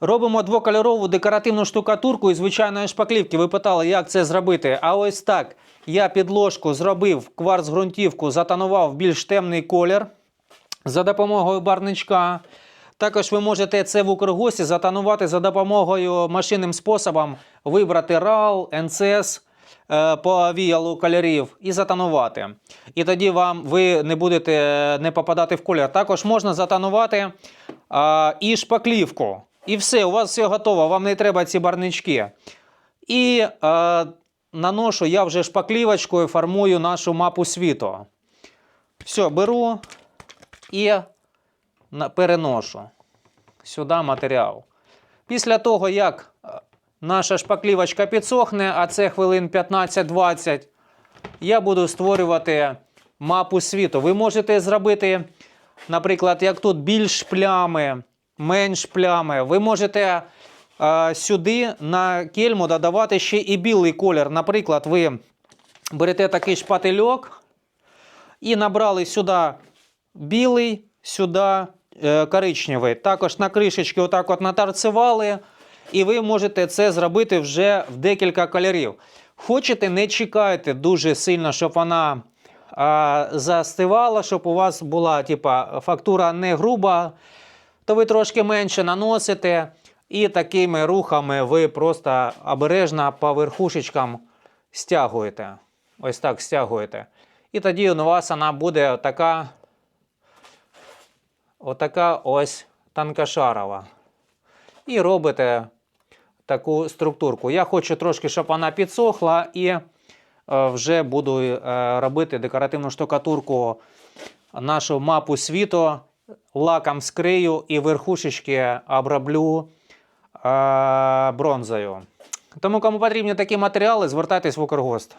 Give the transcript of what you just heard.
Робимо двокольорову декоративну штукатурку із звичайної шпаклівки. Ви питали, як це зробити. А ось так. Я підложку зробив кварц-ґрунтівку, затонував більш темний колір за допомогою барничка. Також ви можете це в Укргосі затонувати за допомогою машинним способом, вибрати RAL, NCS е, по віялу кольорів і затонувати. І тоді вам ви не будете е, не попадати в колір. Також можна затонувати а, і шпаклівку. І все, у вас все готово, вам не треба ці барнички. І е, наношу я вже шпаклівочкою формую нашу мапу світу. Все, беру і переношу сюди матеріал. Після того, як е, наша шпаклівочка підсохне, а це хвилин 15-20, я буду створювати мапу світу. Ви можете зробити, наприклад, як тут більш плями, менш плями. Ви можете е, сюди на кельму додавати ще і білий колір. Наприклад, ви берете такий шпательок і набрали сюди білий, сюди е, коричневий. Також на кришечки отак от натарцевали, і ви можете це зробити вже в декілька кольорів. Хочете, не чекайте дуже сильно, щоб вона а, застивала, щоб у вас була типа, фактура не груба, то ви трошки менше наносите, і такими рухами ви просто обережно по верхушечкам стягуєте. Ось так стягуєте. І тоді у вас вона буде така, отака ось танкошарова. І робите таку структурку. Я хочу трошки, щоб вона підсохла, і е, вже буду е, робити декоративну штукатурку, нашу мапу світу, лаком скрию і верхушечки оброблю е, бронзою. Тому, кому потрібні такі матеріали, звертайтесь в Укргост.